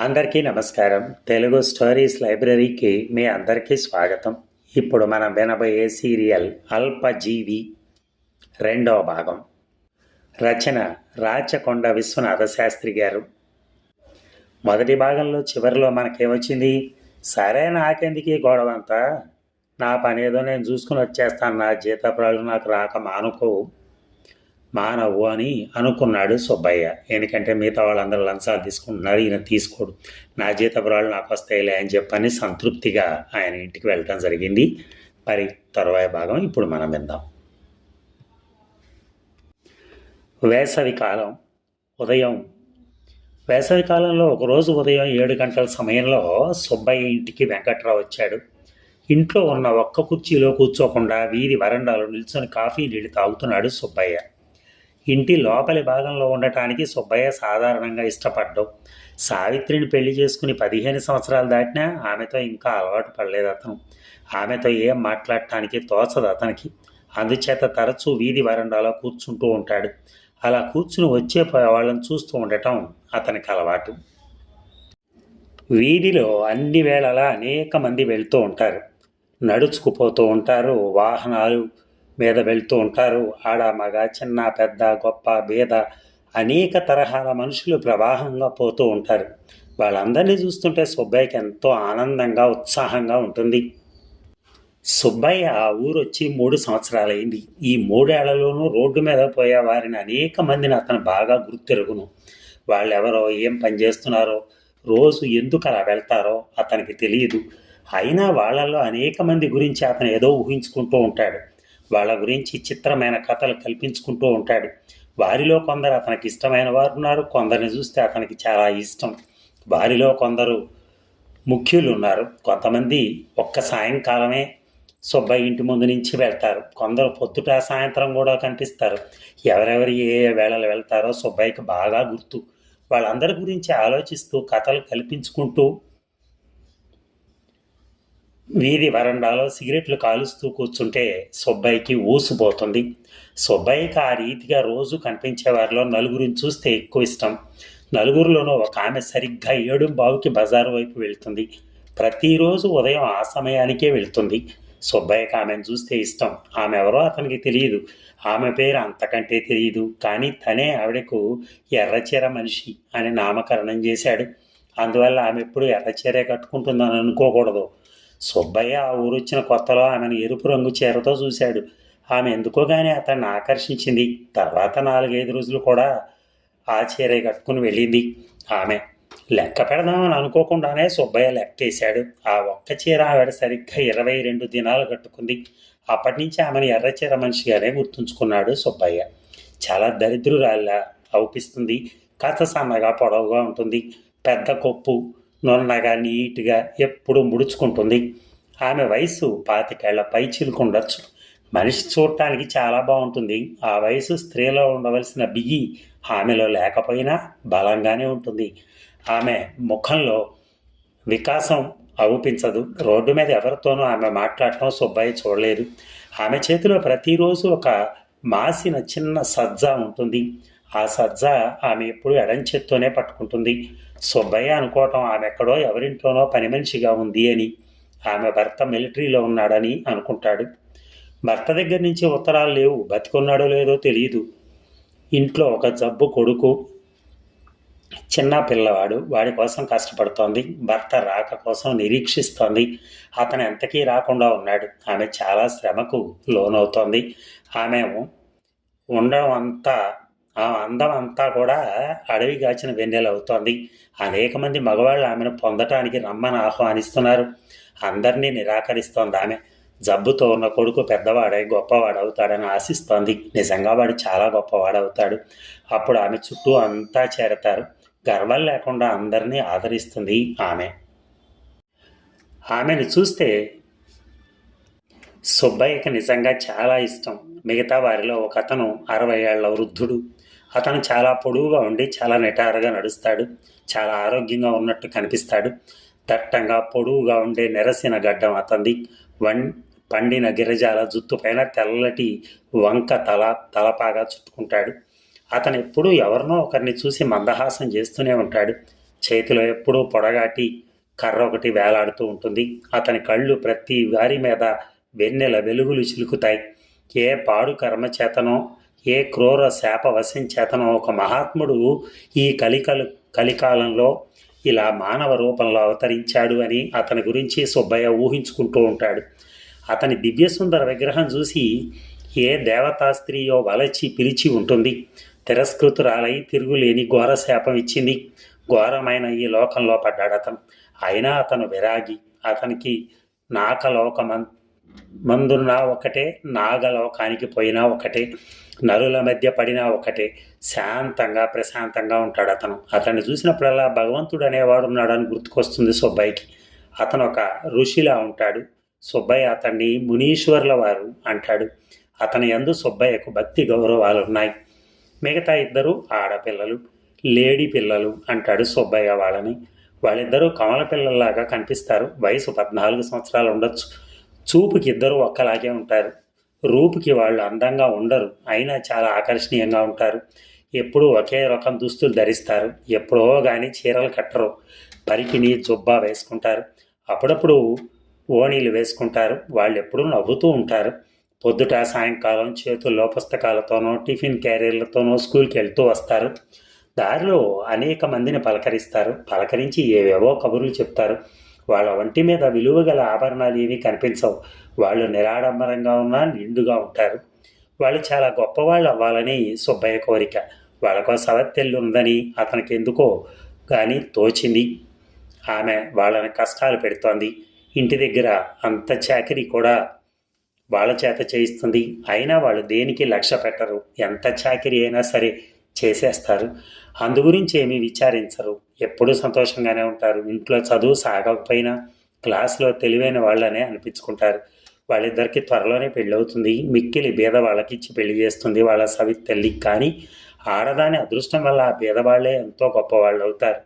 అందరికీ నమస్కారం. తెలుగు స్టోరీస్ లైబ్రరీకి మీ అందరికీ స్వాగతం. ఇప్పుడు మనం వినబోయే సీరియల్ అల్పజీవి రెండవ భాగం. రచన రాచకొండ విశ్వనాథ శాస్త్రి గారు. మొదటి భాగంలో చివరిలో మనకేమొచ్చింది సరే నాకెందుకు గొడవ అంతా నా పని ఏదో నేను చూసుకుని వచ్చేస్తాను. నా జీతప్రాలు నాకు రాక మానుకో. మానవు అని అనుకున్నాడు సుబ్బయ్య. ఎందుకంటే మిగతా వాళ్ళందరూ లంచాలు తీసుకుంటున్నారు ఈయన తీసుకోడు. నా జీతపురాలు నాకు వస్తాయిలే అని చెప్పని సంతృప్తిగా ఆయన ఇంటికి వెళ్ళటం జరిగింది. మరి తరువాయి భాగం ఇప్పుడు మనం విందాం. వేసవి కాలం ఉదయం. వేసవి కాలంలో ఒకరోజు ఉదయం ఏడు గంటల సమయంలో సుబ్బయ్య ఇంటికి వెంకట్రావు వచ్చాడు. ఇంట్లో ఉన్న ఒక్క కుర్చీలో కూర్చోకుండా వీధి వరండాలో నిల్చొని కాఫీ నీళ్ళు తాగుతున్నాడు సుబ్బయ్య. ఇంటి లోపలి భాగంలో ఉండటానికి సుబ్బయ్య సాధారణంగా ఇష్టపడ్డం. సావిత్రిని పెళ్ళి చేసుకుని పదిహేను సంవత్సరాలు దాటినా ఆమెతో ఇంకా అలవాటు పడలేదు అతను. ఆమెతో ఏం మాట్లాడటానికి తోచదు అతనికి. అందుచేత తరచూ వీధి వరండాలో కూర్చుంటూ ఉంటాడు. అలా కూర్చుని వచ్చే వాళ్ళని చూస్తూ ఉండటం అతనికి అలవాటు. వీధిలో అన్ని వేళలా అనేక మంది వెళ్తూ ఉంటారు. నడుచుకుపోతూ ఉంటారు వాహనాలు మీద వెళ్తూ ఉంటారు. ఆడ మగ చిన్న పెద్ద గొప్ప బీద అనేక తరహాల మనుషులు ప్రవాహంగా పోతూ ఉంటారు. వాళ్ళందరినీ చూస్తుంటే సుబ్బయ్యకి ఎంతో ఆనందంగా ఉత్సాహంగా ఉంటుంది. సుబ్బయ్య ఆ ఊరు వచ్చి మూడు సంవత్సరాలైంది. ఈ మూడేళ్ళలోనూ రోడ్డు మీద పోయే వారిని అనేక మందిని అతను బాగా గుర్తెరుగును. వాళ్ళెవరో ఏం పని చేస్తున్నారో రోజు ఎందుకు అలా వెళ్తారో అతనికి తెలియదు అయినా వాళ్ళల్లో అనేక మంది గురించి అతను ఏదో ఊహించుకుంటూ ఉంటాడు. వాళ్ళ గురించి చిత్రమైన కథలు కల్పించుకుంటూ ఉంటాడు. వారిలో కొందరు అతనికి ఇష్టమైన వారు ఉన్నారు. కొందరిని చూస్తే అతనికి చాలా ఇష్టం. వారిలో కొందరు ముఖ్యులు ఉన్నారు. కొంతమంది ఒక్క సాయంకాలమే సుబ్బయ్య ఇంటి ముందు నుంచి వెళ్తారు. కొందరు పొద్దుట సాయంత్రం కూడా కనిపిస్తారు. ఎవరెవరు ఏ వేళలు వెళ్తారో సుబ్బయ్యకి బాగా గుర్తు. వాళ్ళందరి గురించి ఆలోచిస్తూ కథలు కల్పించుకుంటూ వీధి వరండాలో సిగరెట్లు కాలుస్తూ కూర్చుంటే సుబ్బయ్యకి ఊసిపోతుంది. సుబ్బయ్యకి ఆ రీతిగా రోజు కనిపించే వారిలో నలుగురిని చూస్తే ఎక్కువ ఇష్టం. నలుగురిలోనూ ఒక ఆమె సరిగ్గా ఏడు బావుకి బజారు వైపు వెళ్తుంది. ప్రతిరోజు ఉదయం ఆ సమయానికే వెళ్తుంది. సుబ్బయ్యకి ఆమెను చూస్తే ఇష్టం. ఆమె ఎవరో అతనికి తెలియదు. ఆమె పేరు అంతకంటే తెలియదు. కానీ తనే ఆవిడకు ఎర్రచీర మనిషి అని నామకరణం చేశాడు. అందువల్ల ఆమె ఎప్పుడు ఎర్రచీరే కట్టుకుంటుందని అనుకోకూడదు. సుబ్బయ్య ఆ ఊరు వచ్చిన కొత్తలో ఆమెను ఎరుపు రంగు చీరతో చూశాడు. ఆమె ఎందుకోగానే అతన్ని ఆకర్షించింది. తర్వాత నాలుగైదు రోజులు కూడా ఆ చీరే కట్టుకుని వెళ్ళింది ఆమె. లెక్క పెడదామని అనుకోకుండానే సుబ్బయ్య లెక్కేశాడు. ఆ ఒక్క చీర ఆవిడ సరిగ్గా ఇరవై రెండు దినాలు కట్టుకుంది. అప్పటి నుంచి ఆమెను ఎర్ర చీర మనిషిగానే గుర్తుంచుకున్నాడు సుబ్బయ్య. చాలా దరిద్రురాల్లా అవుపిస్తుంది. కాస్త సన్నగా పొడవుగా ఉంటుంది. పెద్ద కొప్పు నున్నగా నీట్గా ఎప్పుడూ ముడుచుకుంటుంది. ఆమె వయసు పాతికేళ్ళ పై చిలుకుండొచ్చు మనిషి చూడటానికి చాలా బాగుంటుంది. ఆ వయసు స్త్రీలో ఉండవలసిన బిగి ఆమెలో లేకపోయినా బలంగానే ఉంటుంది. ఆమె ముఖంలో వికాసం అవుపించదు. రోడ్డు మీద ఎవరితోనూ ఆమె మాట్లాడటం సుబ్బయ్య చూడలేదు. ఆమె చేతిలో ప్రతిరోజు ఒక మాసిన చిన్న సజ్జ ఉంటుంది. ఆ సజ్జ ఆమె ఎప్పుడు ఎడంచెత్తోనే పట్టుకుంటుంది. సుబ్బయ్య అనుకోవటం ఆమె ఎక్కడో ఎవరింట్లోనో పని మనిషిగా ఉంది అని ఆమె భర్త మిలిటరీలో ఉన్నాడని అనుకుంటాడు. భర్త దగ్గర నుంచి ఉత్తరాలు లేవు బతికున్నాడో లేదో తెలియదు ఇంట్లో ఒక జబ్బు కొడుకు చిన్న పిల్లవాడు వాడి కోసం కష్టపడుతోంది. భర్త రాక కోసం నిరీక్షిస్తోంది. అతను ఎంతకీ రాకుండా ఉన్నాడు. ఆమె చాలా శ్రమకు లోనవుతోంది. ఆమె ఉండడం అంతా ఆ అందం అంతా కూడా అడవి గాచిన వెన్నెల అవుతోంది. అనేక మంది మగవాళ్ళు ఆమెను పొందటానికి రమ్మని ఆహ్వానిస్తున్నారు. అందరినీ నిరాకరిస్తోంది ఆమె. జబ్బుతో ఉన్న కొడుకు పెద్దవాడై గొప్పవాడవుతాడని ఆశిస్తోంది. నిజంగా వాడు చాలా గొప్పవాడవుతాడు. అప్పుడు ఆమె చుట్టూ అంతా చేరతారు. గర్వం లేకుండా అందరినీ ఆదరిస్తుంది ఆమె. ఆమెను చూస్తే సుబ్బయ్యకి నిజంగా చాలా ఇష్టం. మిగతా వారిలో ఒక అతను అరవై ఏళ్ళ వృద్ధుడు. అతను చాలా పొడవుగా ఉండి చాలా నిటారుగా నడుస్తాడు చాలా ఆరోగ్యంగా ఉన్నట్టు కనిపిస్తాడు. దట్టంగా పొడువుగా ఉండే నెరసిన గడ్డం అతంది వన్ పండిన గిరిజాల జుత్తుపైన తెల్లటి వంక తల తలపాగా చుట్టుకుంటాడు. అతను ఎప్పుడూ ఎవరినో ఒకరిని చూసి మందహాసం చేస్తూనే ఉంటాడు. చేతిలో ఎప్పుడూ పొడగాటి కర్ర ఒకటి వేలాడుతూ ఉంటుంది. అతని కళ్ళు ప్రతి వారి మీద వెన్నెల వెలుగులు చిలుకుతాయి. ఏ పాడు కర్మ చేతనో ఏ క్రూర శాప వశం చేతనో ఒక మహాత్ముడు ఈ కలికలు కలికాలంలో ఇలా మానవ రూపంలో అవతరించాడు అని అతని గురించి సుబ్బయ్య ఊహించుకుంటూ ఉంటాడు. అతని దివ్యసుందర విగ్రహం చూసి ఏ దేవతా స్త్రీయో వలచి పిలిచి ఉంటుంది. తిరస్కృతురాలై తిరుగులేని ఘోర శాపం ఇచ్చింది. ఘోరమైన ఈ లోకంలో పడ్డాడు అతను అయినా అతను విరాగి అతనికి నాకలోకమం మందున్నా ఒకటే నాగలోకానికి పోయినా ఒకటే నరుల మధ్య పడినా ఒకటే శాంతంగా ప్రశాంతంగా ఉంటాడు అతను. అతన్ని చూసినప్పుడల్లా భగవంతుడు అనేవాడు ఉన్నాడని గుర్తుకొస్తుంది సుబ్బయ్యకి. అతను ఒక ఋషిలా ఉంటాడు. సుబ్బయ్య అతన్ని మునీశ్వర్ల వారు అంటాడు. అతని ఎందు సుబ్బయ్యకు భక్తి గౌరవాలు ఉన్నాయి. మిగతా ఇద్దరు ఆడపిల్లలు లేడీ పిల్లలు అంటాడు సుబ్బయ్య వాళ్ళని. వాళ్ళిద్దరూ కమల పిల్లల్లాగా కనిపిస్తారు. వయసు పద్నాలుగు సంవత్సరాలు ఉండొచ్చు. చూపుకి ఇద్దరు ఒక్కలాగే ఉంటారు. రూపుకి వాళ్ళు అందంగా ఉండరు. అయినా చాలా ఆకర్షణీయంగా ఉంటారు. ఎప్పుడూ ఒకే రకం దుస్తులు ధరిస్తారు. ఎప్పుడో కానీ చీరలు కట్టరు. పరికిని జుబ్బా వేసుకుంటారు. అప్పుడప్పుడు ఓణీలు వేసుకుంటారు. వాళ్ళు ఎప్పుడూ నవ్వుతూ ఉంటారు. పొద్దుట సాయంకాలం చేతుల్లో పుస్తకాలతోనో టిఫిన్ క్యారియర్లతోనో స్కూల్కి వెళ్తూ వస్తారు. దారిలో అనేక మందిని పలకరిస్తారు. పలకరించి ఏవేవో కబుర్లు చెప్తారు. వాళ్ళ ఒంటి మీద విలువ గల ఆభరణాలు ఏమీ కనిపించవు. వాళ్ళు నిరాడంబరంగా ఉన్నా నిండుగా ఉంటారు. వాళ్ళు చాలా గొప్పవాళ్ళు అవ్వాలని సుబ్బయ్య కోరిక. వాళ్ళకో సవత్తెల్లు ఉందని అతనికి ఎందుకో కానీ తోచింది. ఆమె వాళ్ళని కష్టాలు పెడుతోంది. ఇంటి దగ్గర అంత చాకరీ కూడా వాళ్ళ చేత చేయిస్తుంది. అయినా వాళ్ళు దేనికి లక్ష్య పెట్టరు? ఎంత చాకరీ అయినా సరే చేసేస్తారు. అందు గురించి ఏమీ విచారించరు. ఎప్పుడూ సంతోషంగానే ఉంటారు. ఇంట్లో చదువు సాగకపోయినా క్లాస్లో తెలివైన వాళ్ళనే అనిపించుకుంటారు. వాళ్ళిద్దరికి త్వరలోనే పెళ్ళవుతుంది. మిక్కిలి బీద వాళ్ళకిచ్చి పెళ్ళి చేస్తుంది వాళ్ళ సవి తల్లి. కానీ ఆడదాని అదృష్టం వల్ల ఆ బీదవాళ్ళే ఎంతో గొప్పవాళ్ళు అవుతారు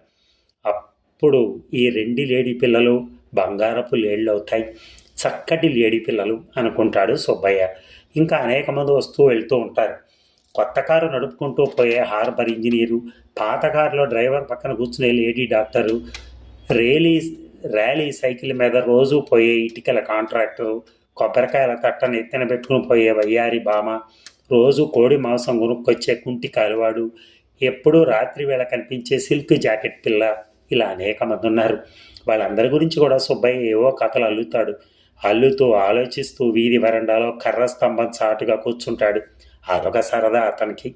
అప్పుడు ఈ రెండు లేడీ పిల్లలు బంగారపు లేళ్ళు అవుతాయి చక్కటి లేడీ పిల్లలు అనుకుంటాడు సుబ్బయ్య. ఇంకా అనేక మంది వస్తూ వెళ్తూ ఉంటారు. కొత్త కారు నడుపుకుంటూ పోయే హార్బర్ ఇంజనీరు పాత కారులో డ్రైవర్ పక్కన కూర్చునే lady doctor Raleigh Raleigh cycle మీద రోజు పోయే ఇటుకల కాంట్రాక్టరు కొబ్బరికాయల తట్టను ఎత్తిన పెట్టుకుని పోయే వయ్యారి బామ రోజు కోడి మాంసం కొనుక్కొచ్చే కుంటి కాలువాడు ఎప్పుడూ రాత్రి వేళ కనిపించే సిల్క్ జాకెట్ పిల్ల ఇలా అనేక మంది ఉన్నారు. వాళ్ళందరి గురించి కూడా సుబ్బయ్య ఏవో కథలు అల్లుతాడు. అల్లుతూ ఆలోచిస్తూ వీధి వరండాలో కర్ర స్తంభం చాటుగా కూర్చుంటాడు. అదొక సరదా అతనికి.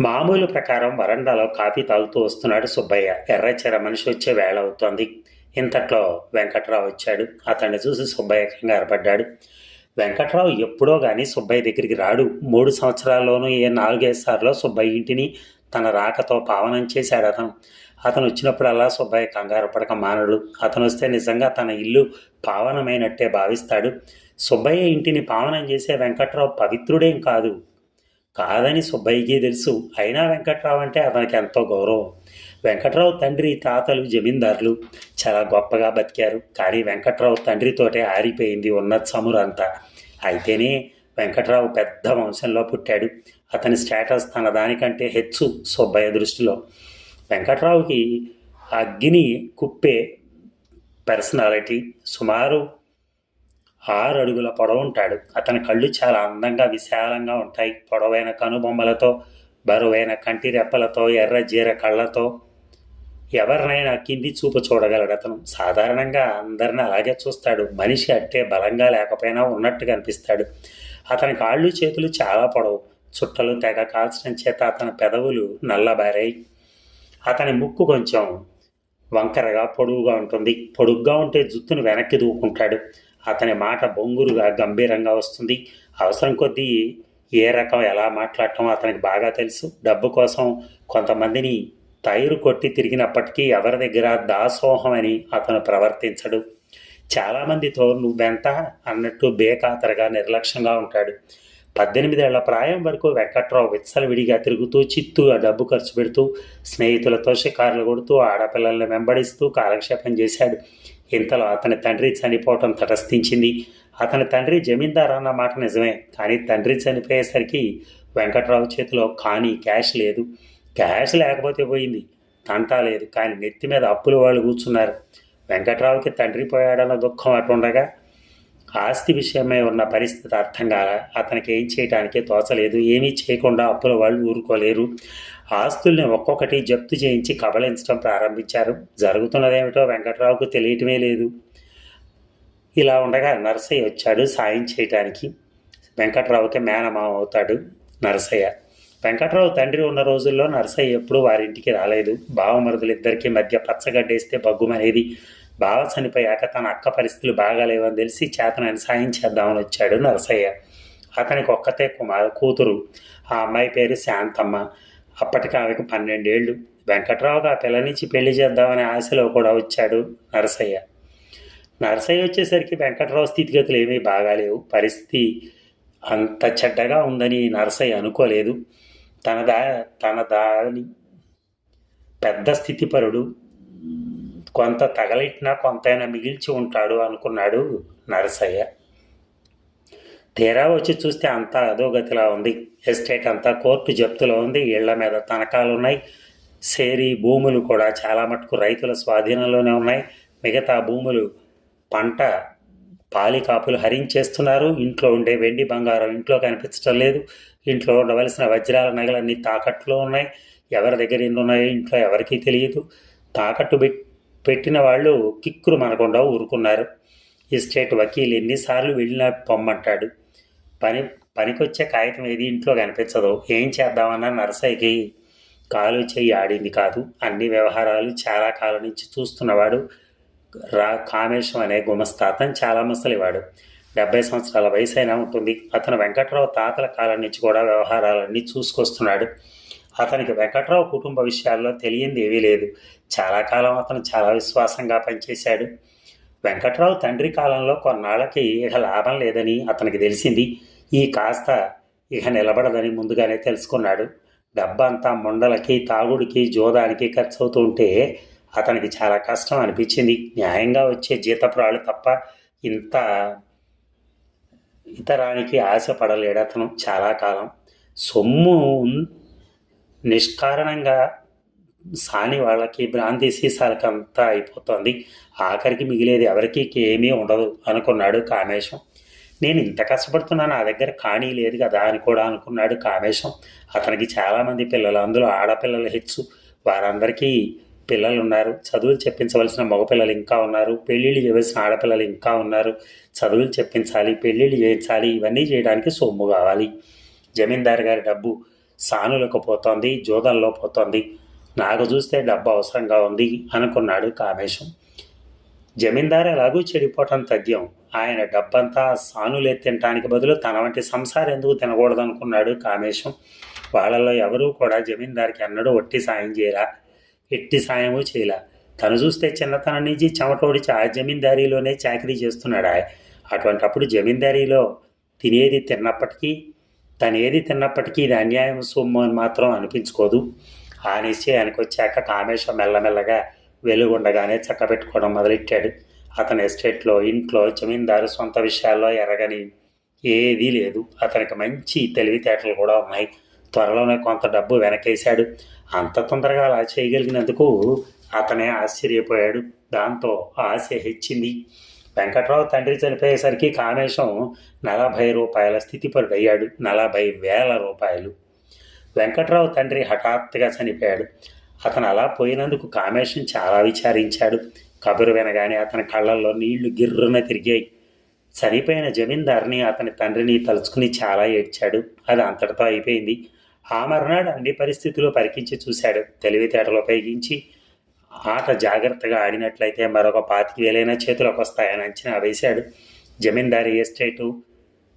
మామూలు ప్రకారం వరండాలో కాఫీ తాగుతూ వస్తున్నాడు సుబ్బయ్య. ఎర్రచెర మనిషి వచ్చే వేళ అవుతోంది. ఇంతట్లో వెంకట్రావు వచ్చాడు. అతన్ని చూసి సుబ్బయ్య కంగారు పడ్డాడు. వెంకట్రావు ఎప్పుడో కానీ సుబ్బయ్య దగ్గరికి రాడు. మూడు సంవత్సరాల్లోనూ ఏ నాలుగైదు సార్లో సుబ్బయ్య ఇంటిని తన రాకతో పావనం చేశాడు అతను. అతను వచ్చినప్పుడల్లా సుబ్బయ్య కంగారు పడక మానడు. అతను వస్తే నిజంగా తన ఇల్లు పావనమైనట్టే భావిస్తాడు. సుబ్బయ్య ఇంటిని పావనం చేసే వెంకట్రావు పవిత్రుడేం కాదు. కాదని సుబ్బయ్యకి తెలుసు అయినా వెంకట్రావు అంటే అతనికి ఎంతో గౌరవం. వెంకట్రావు తండ్రి తాతలు జమీందారులు చాలా గొప్పగా బతికారు. కానీ వెంకట్రావు తండ్రితోటే ఆరిపోయింది ఉన్నత చమురంతా అయితేనే వెంకట్రావు పెద్ద వంశంలో పుట్టాడు. అతని స్టేటస్ తన దానికంటే హెచ్చు సుబ్బయ్య దృష్టిలో. వెంకట్రావుకి అగ్ని కుప్పే పర్సనాలిటీ. సుమారు ఆరు అడుగుల పొడవుంటాడు అతని కళ్ళు చాలా అందంగా విశాలంగా ఉంటాయి. పొడవైన కనుబొమ్మలతో బరువైన కంటి రెప్పలతో ఎర్ర జీర కళ్ళతో ఎవరినైనా కింది చూపు చూడగలడు అతను. సాధారణంగా అందరిని అలాగే చూస్తాడు. మనిషి అట్టే బలంగా లేకపోయినా ఉన్నట్టు కనిపిస్తాడు అతని కాళ్ళు చేతులు చాలా పొడవు. చుట్టలు తెగ కాల్చడం చేత అతని పెదవులు నల్లబారాయి. అతని ముక్కు కొంచెం వంకరగా పొడుగుగా ఉంటుంది. పొడుగ్గా ఉంటే జుత్తును వెనక్కి దూకుంటాడు. అతని మాట బొంగురుగా గంభీరంగా వస్తుంది. అవసరం కొద్దీ ఏ రకం ఎలా మాట్లాడటం అతనికి బాగా తెలుసు. డబ్బు కోసం కొంతమందిని తైరు కొట్టి తిరిగినప్పటికీ ఎవరి దగ్గర దాసోహం అని అతను ప్రవర్తించడు. చాలామందితో నువ్వెంత అన్నట్టు బేఖాతరగా నిర్లక్ష్యంగా ఉంటాడు. పద్దెనిమిదేళ్ళ ప్రాయం వరకు వెంకట్రావు విచ్చలవిడిగా తిరుగుతూ చిత్తుగా డబ్బు ఖర్చు పెడుతూ స్నేహితులతో షికారులు కొడుతూ ఆడపిల్లల్ని వెంబడిస్తూ కాలక్షేపం చేశాడు. ఇంతలో అతని తండ్రి చనిపోవటం తటస్థించింది. అతని తండ్రి జమీందార్ అన్న మాట నిజమే కానీ తండ్రి చనిపోయేసరికి వెంకట్రావు చేతిలో కానీ క్యాష్ లేదు. క్యాష్ లేకపోతే పోయింది తంటా లేదు కానీ నెత్తి మీద అప్పులు వాళ్ళు కూర్చున్నారు. వెంకట్రావుకి తండ్రి పోయాడన్న దుఃఖం అటుండగా ఆస్తి విషయమై ఉన్న పరిస్థితి అర్థం కాల అతనికి ఏం చేయడానికి తోచలేదు. ఏమీ చేయకుండా అప్పుల వాళ్ళు ఊరుకోలేరు. ఆస్తుల్ని ఒక్కొక్కటి జప్తు చేయించి కబళించడం ప్రారంభించారు. జరుగుతున్నదేమిటో వెంకట్రావుకు తెలియటమే లేదు. ఇలా ఉండగా నరసయ్య వచ్చాడు సాయం చేయటానికి. వెంకట్రావుకి మేనమామ అవుతాడు నరసయ్య. వెంకట్రావు తండ్రి ఉన్న రోజుల్లో నరసయ్య ఎప్పుడూ వారింటికి రాలేదు. బావమరుదులిద్దరికీ మధ్య పచ్చగడ్డేస్తే బగ్గుమనేది బావ చనిపోయాక తన అక్క పరిస్థితులు బాగాలేవని తెలిసి చేతనని సాయం చేద్దామని వచ్చాడు నరసయ్య. అతనికి ఒక్కతే కుమార్ కూతురు. ఆ అమ్మాయి పేరు శాంతమ్మ. అప్పటికి ఆమెకు పన్నెండేళ్ళు వెంకట్రావుకి ఆ పిల్ల నుంచి పెళ్ళి చేద్దామనే ఆశలో కూడా వచ్చాడు నరసయ్య. నరసయ్య వచ్చేసరికి వెంకట్రావు స్థితిగతులు ఏమీ బాగాలేవు పరిస్థితి అంత చెడ్డగా ఉందని నరసయ్య అనుకోలేదు. తన దా తన దాని పెద్ద స్థితిపరుడు కొంత తగలెట్టినా కొంతైనా మిగిల్చి ఉంటాడు అనుకున్నాడు నరసయ్య. తీరా వచ్చి చూస్తే అంతా అధోగతిలా ఉంది. ఎస్టేట్ అంతా కోర్టు జప్తులో ఉంది. ఇళ్ళ మీద తనఖాలు ఉన్నాయి సేరి భూములు కూడా చాలా మటుకు రైతుల స్వాధీనంలోనే ఉన్నాయి. మిగతా భూములు పంట పాలికాపులు హరించేస్తున్నారు. ఇంట్లో ఉండే వెండి బంగారం ఇంట్లో కనిపించడం లేదు. ఇంట్లో ఉండవలసిన వజ్రాల నగలన్నీ తాకట్టులో ఉన్నాయి. ఎవరి దగ్గర ఎన్ని ఉన్నాయో ఇంట్లో ఎవరికీ తెలియదు. తాకట్టు పెట్టి పెట్టిన వాళ్ళు కిక్కురు మనకుండా ఊరుకున్నారు. ఎస్టేట్ వకీల్ ఎన్నిసార్లు వెళ్ళినా పొమ్మంటాడు. పని పనికొచ్చే కాగితం ఏది ఇంట్లో కనిపించదు. ఏం చేద్దామన్నా నరసయ్యకి కాలు చెయ్యి ఆడింది కాదు. అన్ని వ్యవహారాలు చాలా కాలం నుంచి చూస్తున్నవాడు. రా కామేశం అనే గుమస్తా. అతను చాలా ముసలివాడు. డెబ్బై సంవత్సరాల వయసు అయినా ఉంటుంది. అతను వెంకట్రావు తాతల కాలం నుంచి కూడా వ్యవహారాలన్నీ చూసుకొస్తున్నాడు. అతనికి వెంకట్రావు కుటుంబ విషయాల్లో తెలియంది ఏమీ లేదు. చాలా కాలం అతను చాలా విశ్వాసంగా పనిచేశాడు. వెంకట్రావు తండ్రి కాలంలో కొన్నాళ్ళకి ఇక లాభం లేదని అతనికి తెలిసింది. ఈ కాస్త ఇక నిలబడదని ముందుగానే తెలుసుకున్నాడు. డబ్బంతా ముండలకి తాగుడికి జోదానికి ఖర్చు అవుతూ ఉంటే అతనికి చాలా కష్టం అనిపించింది. న్యాయంగా వచ్చే జీతపురాలు తప్ప ఇంత ఇతరానికి ఆశపడలేడు అతను. చాలా కాలం సొమ్ము నిష్కారణంగా సాని వాళ్ళకి భ్రాంతి సీసాలకి అంతా అయిపోతుంది. ఆఖరికి మిగిలేది ఎవరికి ఏమీ ఉండదు అనుకున్నాడు కామేశం. నేను ఇంత కష్టపడుతున్నా నా దగ్గర కాణీ లేదు కదా అని కూడా అనుకున్నాడు కామేశం. అతనికి చాలామంది పిల్లలు అందులో ఆడపిల్లలు హెచ్చు. వారందరికీ పిల్లలు ఉన్నారు చదువులు చెప్పించవలసిన మగపిల్లలు ఇంకా ఉన్నారు. పెళ్ళిళ్ళు చేయవలసిన ఆడపిల్లలు ఇంకా ఉన్నారు. చదువులు చెప్పించాలి పెళ్ళిళ్ళు చేయించాలి ఇవన్నీ చేయడానికి సొమ్ము కావాలి. జమీందారు గారి డబ్బు సానులకు పోతోంది జూదంలో పోతోంది. నాకు చూస్తే డబ్బు అవసరంగా ఉంది అనుకున్నాడు కామేశం. జమీందారు ఎలాగూ చెడిపోవటం తథ్యం. ఆయన డబ్బంతా సానులే తినటానికి బదులు తన వంటి సంసారం ఎందుకు తినకూడదు అనుకున్నాడు కామేశం. వాళ్ళల్లో ఎవరూ కూడా జమీందారికి అన్నడూ ఒట్టి సాయం చేయరా ఎట్టి సాయము చేయలే. తను చూస్తే చిన్నతనం నుంచి చెమటోడిచి ఆ జమీందారీలోనే చాకరీ చేస్తున్నాడా? అటువంటప్పుడు జమీందారీలో తినేది తిన్నప్పటికీ తను ఏది తిన్నప్పటికీ ఇది అన్యాయం సొమ్ము అని మాత్రం అనిపించుకోదు. ఆ నిశ్చయానికి వచ్చాక కామేశం మెల్లమెల్లగా వెలుగుండగానే చక్కబెట్టుకోవడం మొదలెట్టాడు. అతని ఎస్టేట్లో ఇంట్లో జమీందారు సొంత విషయాల్లో ఎరగని ఏదీ లేదు. అతనికి మంచి తెలివితేటలు కూడా ఉన్నాయి. త్వరలోనే కొంత డబ్బు వెనకేశాడు. అంత తొందరగా అలా చేయగలిగినందుకు అతనే ఆశ్చర్యపోయాడు. దాంతో ఆశ హెచ్చింది. వెంకట్రావు తండ్రి చనిపోయేసరికి కామేశం నలభై రూపాయల స్థితిపరుడయ్యాడు. నలభై వేల రూపాయలు. వెంకట్రావు తండ్రి హఠాత్తుగా చనిపోయాడు. అతను అలా పోయినందుకు కామేశం చాలా విచారించాడు. కబురు వినగానే అతని కళ్ళల్లో నీళ్ళు గిర్రున తిరిగాయి. చనిపోయిన జమీందారిని అతని తండ్రిని తలుచుకుని చాలా ఏడ్చాడు. అది అంతటితో అయిపోయింది. ఆ మరునాడు అన్ని పరిస్థితులు పరికించి చూశాడు. తెలివితేటలు ఉపయోగించి ఆట జాగ్రత్తగా ఆడినట్లయితే మరొక పాతికి వేలైన చేతులకు వస్తాయని అంచనా వేశాడు. జమీందారీ ఎస్టేటు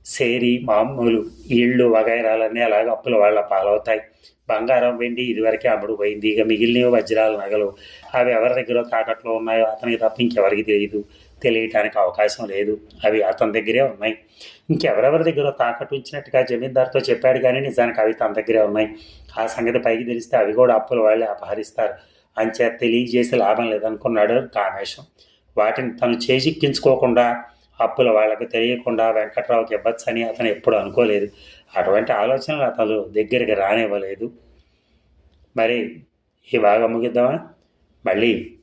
సేరి మామూలు ఇళ్ళు వగైరాలన్నీ అలాగ అప్పుల వాళ్ళ పాలవుతాయి. బంగారం వెండి ఇదివరకే అమ్ముడుపోయింది. ఇక మిగిలినవి వజ్రాల నగలు. అవి ఎవరి దగ్గర తాకట్లో ఉన్నాయో అతనికి తప్ప ఇంకెవరికి తెలియదు తెలియటానికి అవకాశం లేదు. అవి అతని దగ్గరే ఉన్నాయి. ఇంకెవరెవరి దగ్గర తాకట్టు ఉంచినట్టుగా జమీందార్తో చెప్పాడు కానీ నిజానికి అవి తన దగ్గరే ఉన్నాయి. ఆ సంగతి పైకి తెలిస్తే అవి కూడా అప్పుల వాళ్ళే అపహరిస్తారు. అంచే తెలియజేసి లాభం లేదనుకున్నాడు కామేశం. వాటిని తను చేజిక్కించుకోకుండా అప్పుల వాళ్ళకి తెలియకుండా వెంకట్రావుకి ఇవ్వచ్చని అతను ఎప్పుడు అనుకోలేదు. అటువంటి ఆలోచనలు అతను దగ్గరికి రానివ్వలేదు. మరి ఈ భాగం ముగిద్దామా? మళ్ళీ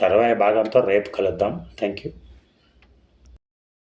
తర్వాత భాగంతో రేపు కలుద్దాం. Thank you